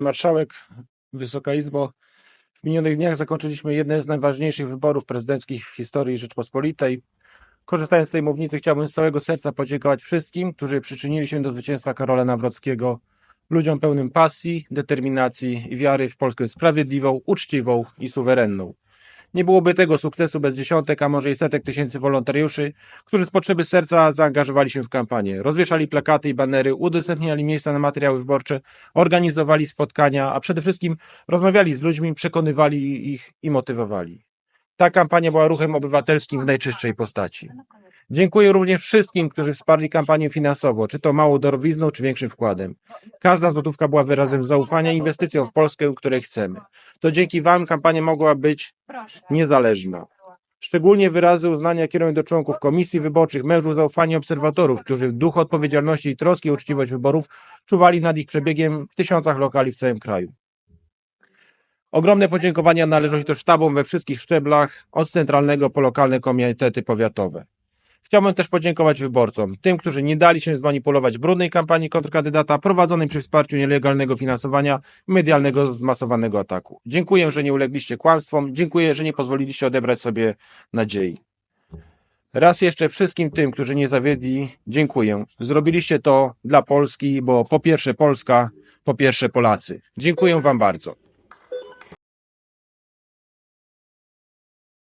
Marszałek, Wysoka Izbo, w minionych dniach zakończyliśmy jedne z najważniejszych wyborów prezydenckich w historii Rzeczpospolitej. Korzystając z tej mównicy, chciałbym z całego serca podziękować wszystkim, którzy przyczynili się do zwycięstwa Karola Nawrockiego, ludziom pełnym pasji, determinacji i wiary w Polskę sprawiedliwą, uczciwą i suwerenną. Nie byłoby tego sukcesu bez dziesiątek, a może i setek tysięcy wolontariuszy, którzy z potrzeby serca zaangażowali się w kampanię. Rozwieszali plakaty i banery, udostępniali miejsca na materiały wyborcze, organizowali spotkania, a przede wszystkim rozmawiali z ludźmi, przekonywali ich i motywowali. Ta kampania była ruchem obywatelskim w najczystszej postaci. Dziękuję również wszystkim, którzy wsparli kampanię finansowo, czy to małą darowizną, czy większym wkładem. Każda złotówka była wyrazem zaufania i inwestycją w Polskę, której chcemy. To dzięki Wam kampania mogła być niezależna. Szczególnie wyrazy uznania kieruję do członków komisji wyborczych, mężów zaufania obserwatorów, którzy w duchu odpowiedzialności i troski o uczciwość wyborów czuwali nad ich przebiegiem w tysiącach lokali w całym kraju. Ogromne podziękowania należą się też sztabom we wszystkich szczeblach, od centralnego po lokalne komitety powiatowe. Chciałbym też podziękować wyborcom, tym, którzy nie dali się zmanipulować brudnej kampanii kontrkandydata prowadzonej przy wsparciu nielegalnego finansowania medialnego zmasowanego ataku. Dziękuję, że nie ulegliście kłamstwom, dziękuję, że nie pozwoliliście odebrać sobie nadziei. Raz jeszcze wszystkim tym, którzy nie zawiedli, dziękuję. Zrobiliście to dla Polski, bo po pierwsze Polska, po pierwsze Polacy. Dziękuję Wam bardzo.